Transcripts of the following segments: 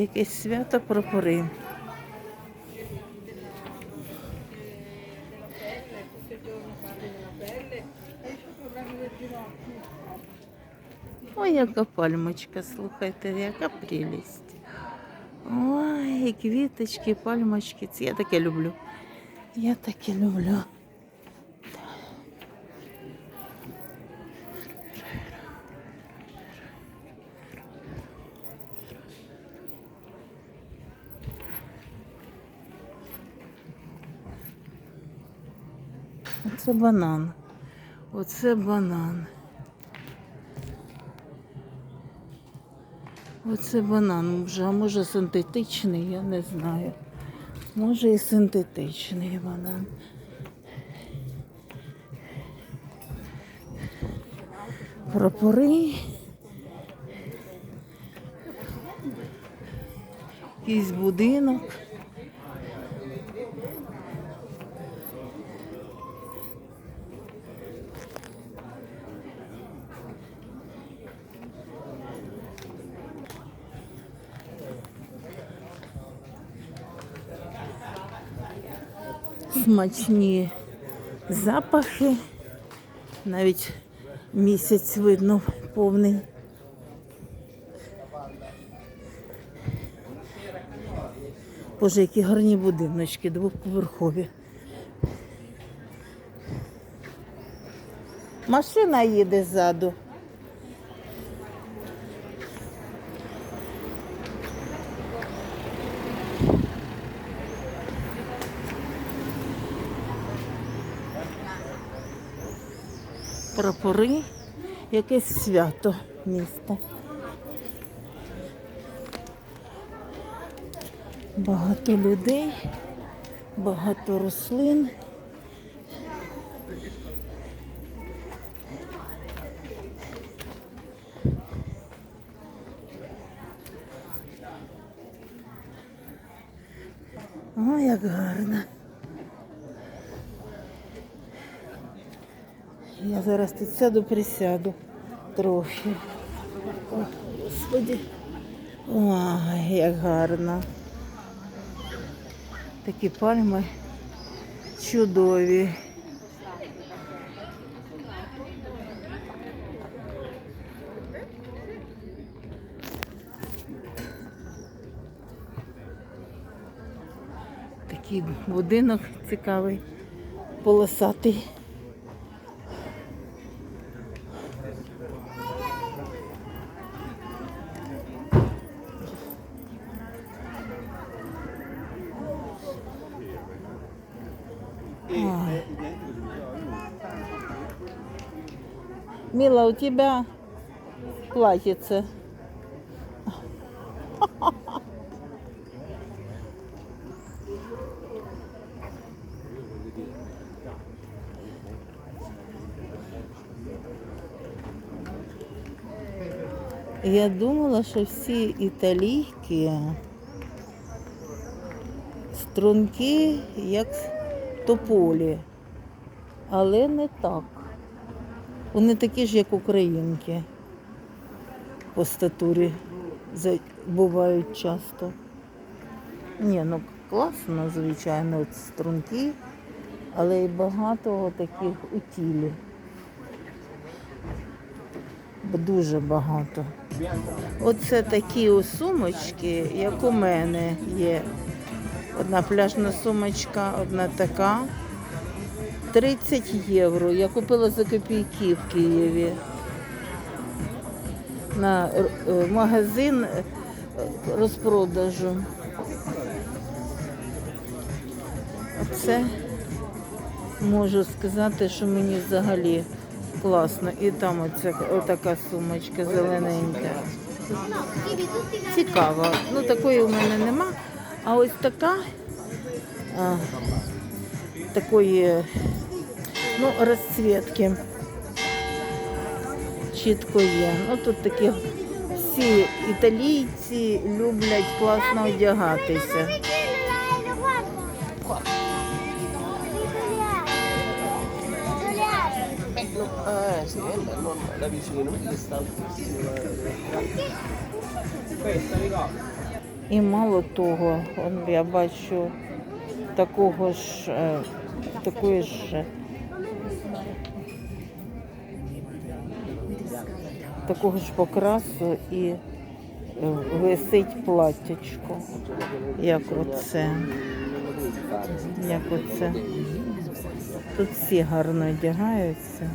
Якесь свято прапори. Ой, яка пальмочка, слухайте, яка прелість. Ой, квіточки, пальмочки. Це я таке люблю. Я таке люблю. Оце банан. Оце банан. Оце банан вже, а може синтетичний, я не знаю. Може і синтетичний банан. Прапори. Якийсь будинок. Смачні запахи. Навіть місяць видно повний. Боже, які гарні будиночки, двоповерхові. Машина їде ззаду. Прапори, якесь свято міста. Багато людей, багато рослин. О, як гарно. Я зараз тут сяду, присяду трохи. О, Господи. Ой, як гарно. Такі пальми чудові. Такий будинок цікавий, полосатий. Ой. Мила, у тебя платьице. Я думала, що всі італійки струнки, як тополі, але не так. Вони такі ж, як українки по статурі бувають часто. Ні, ну класно, звичайно, струнки, але й багато таких у тілі. Дуже багато. Оце такі ось сумочки, як у мене є. Одна пляжна сумочка, одна така. 30 євро. Я купила за копійки в Києві. На е, магазин е, розпродажу. Оце можу сказати, що мені взагалі класно. І там оця, отака сумочка зелененька. Цікаво. Ну такої у мене нема. А ось така а, такої ну, розцвітки чітко є. Ну тут такі всі італійці люблять класно одягатися. Questa, ricorda. І мало того, я бачу такого ж, е, такої ж такого ж покрасу і е, висить платтячко. Як оце. Як оце. Тут всі гарно одягаються.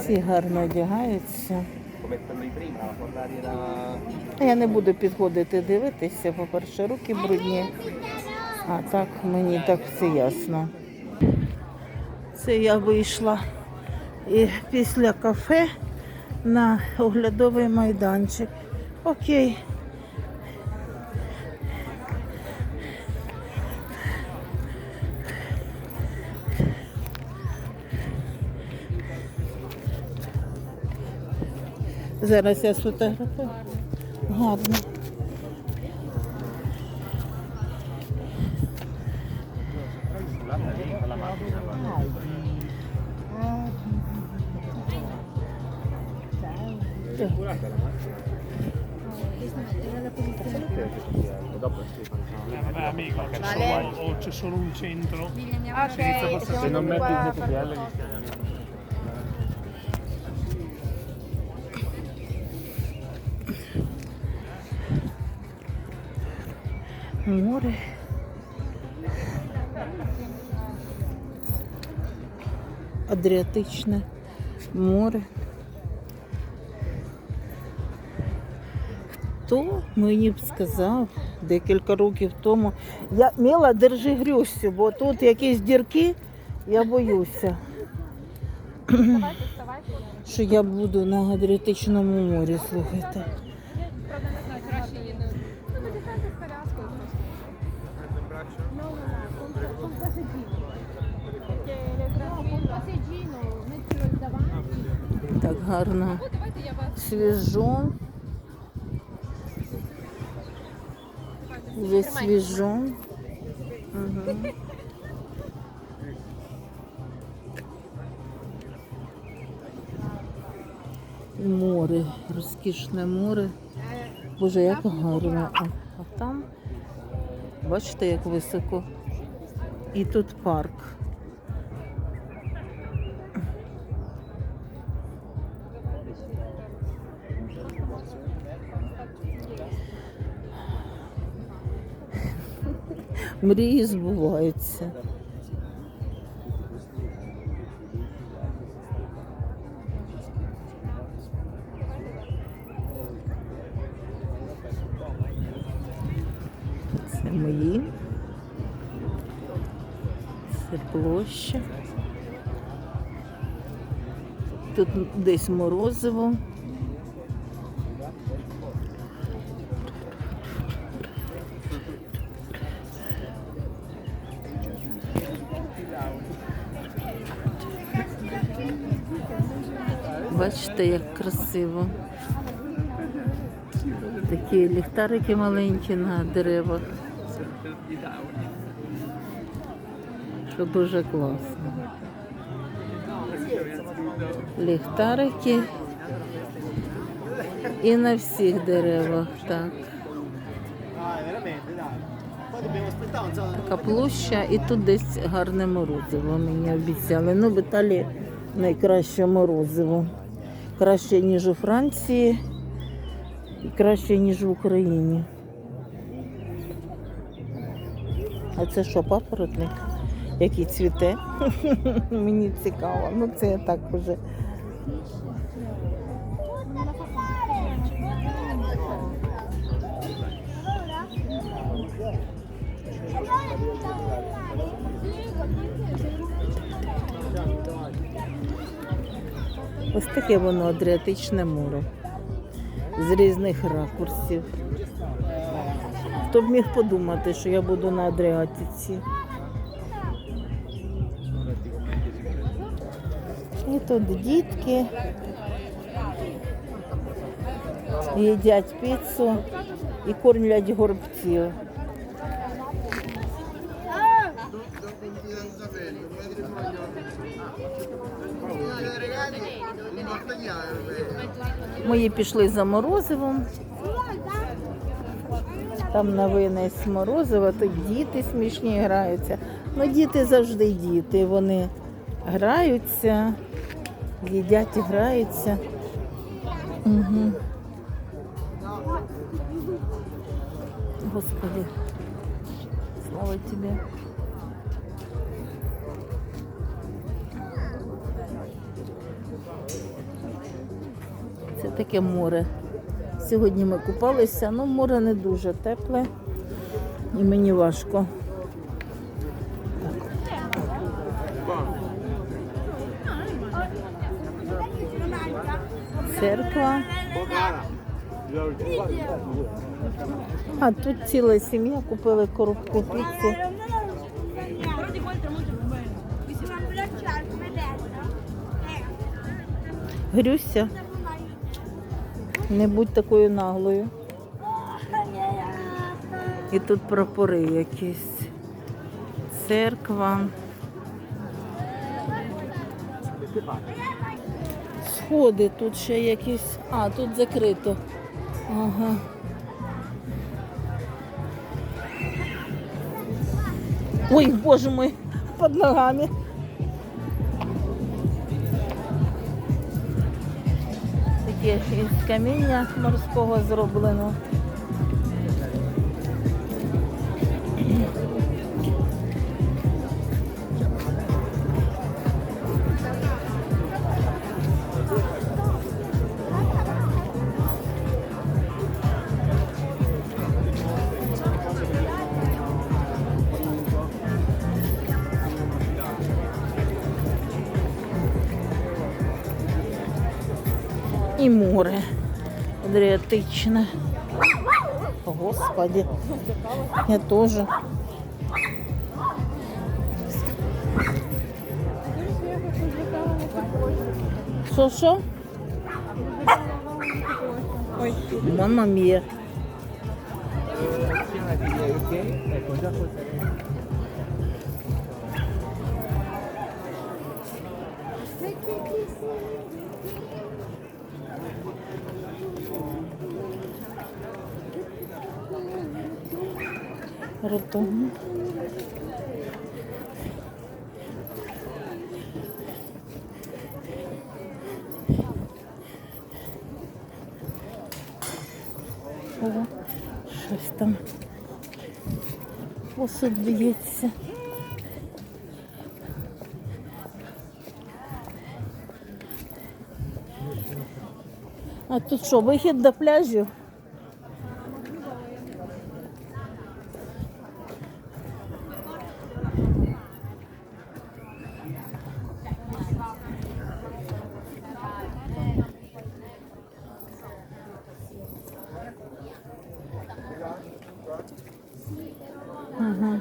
Всі гарно одягаються. Come quello di prima, la portare da... Я не буду підходити дивитися, по-перше, руки брудні. А так мені так все ясно. Це я вийшла і після кафе на оглядовий майданчик. Окей. Зараз я сфотографую. Гарно. Eh, vabbè amico, c'è solo, o c'è solo un centro. Ok, Se non metti il ZTL Море. Адріатичне море. Хто мені б сказав декілька років тому. Я Міла, держи грюсю, бо тут якісь дірки, я боюся. Що я буду на Адріатичному морі, слухайте. Гарно. Свіжо. Є свіжо. Угу. Море, розкішне море. Боже, як гарно. А, а там, бачите, як високо. І тут парк. Мрії збуваються. Це мої. Це площа. Тут десь морозиво. Бачите, як красиво. Такі ліхтарики маленькі на деревах. Що дуже класно. Ліхтарики і на всіх деревах, так. Така площа і тут десь гарне морозиво мені обіцяли. Ну, в Італії найкраще морозиво. Краще, ніж у Франції і краще, ніж в Україні. А це що, папоротник? Який цвіте? Мені цікаво. Ну це я так уже. Ось таке воно Адріатичне море. З різних ракурсів. Хто б міг подумати, що я буду на Адріатиці. І тут дітки їдять піцу і кормлять горбців. Мої пішли за морозивом. Там новини з морозива, тут діти смішні граються. Ну, діти завжди діти. Вони граються, їдять і граються. Угу. Господи, слава тебе. Таке море. Сьогодні ми купалися, ну море не дуже тепле і мені важко. Церква. А тут ціла сім'я купили коробку. Eh, Грюся, не будь такою наглою. І тут прапори якісь. Церква. Сходи тут ще якісь. А, тут закрито. Ага. Ой, боже мой, під ногами. Таке із каміння морського зроблено. І море Адріатичне. Господи, я теж. Що, що? Ой, мама мія. Ротом. Ого, щось там посуд б'ється. А тут що, вихід до пляжів? Ага.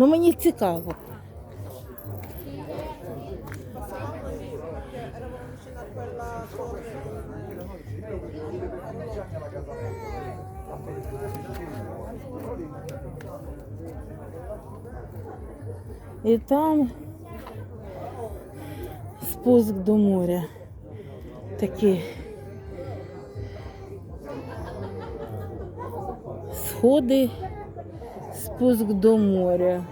Ну мені цікаво. І там спуск до моря. Такі сходи, спуск до моря.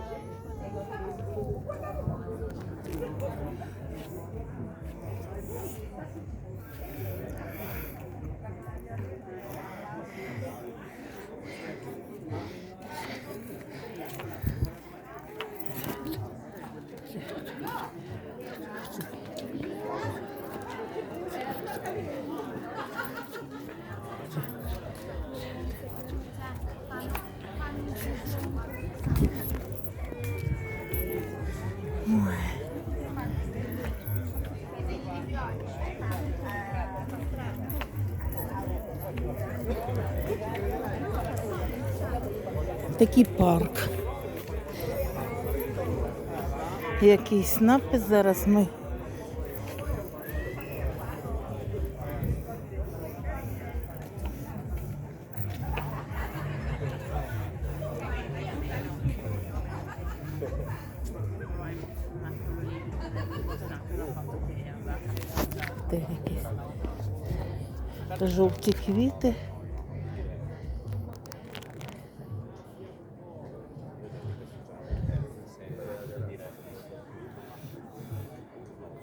такий парк. Якийсь напис зараз ми. Жовті квіти.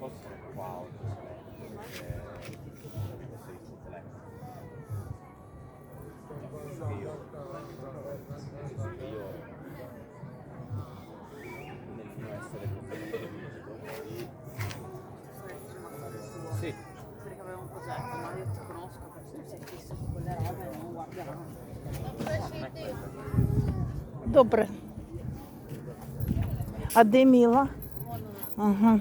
Де якісь жовті квіти. Sì, Perché avevo un progetto, ma io ti conosco perché sei fisso su quelle robe e non guardiamo. Добре. А де Міла? Ага.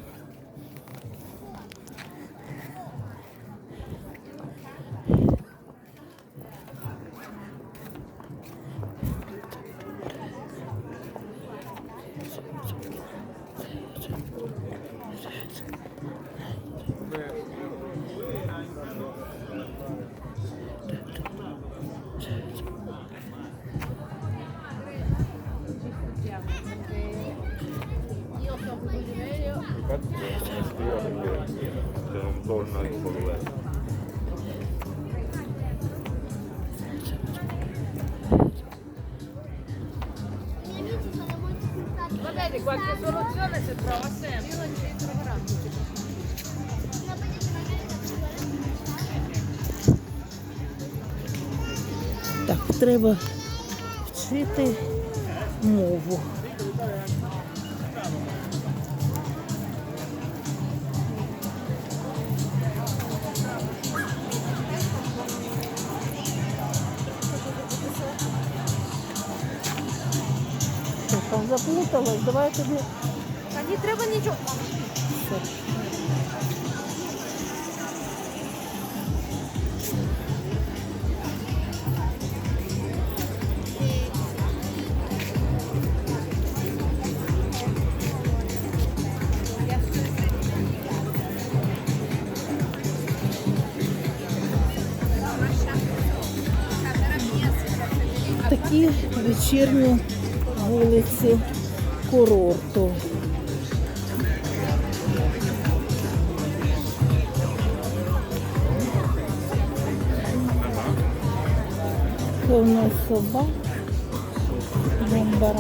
Puntati. Qualche soluzione si trova sempre. Io ci troverò. Так, треба вчити мову. заплуталась, давай тобі. А не треба нічого. Все. Такі вечірні вулиці курорту. Повно собак. Бомбара.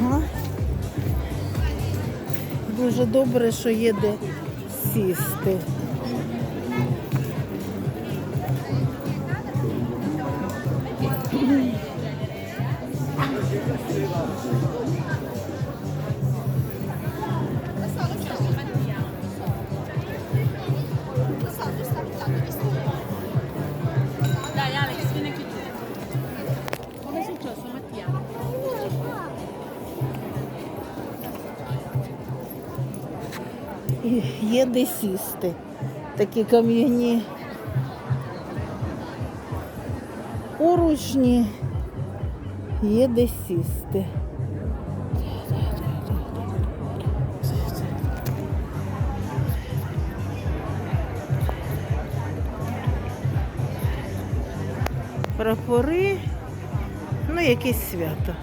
Ага. Дуже добре, що є де сісти. Є де сісти. Такі кам'яні поручні, є де сісти. Прапори, ну якесь свято.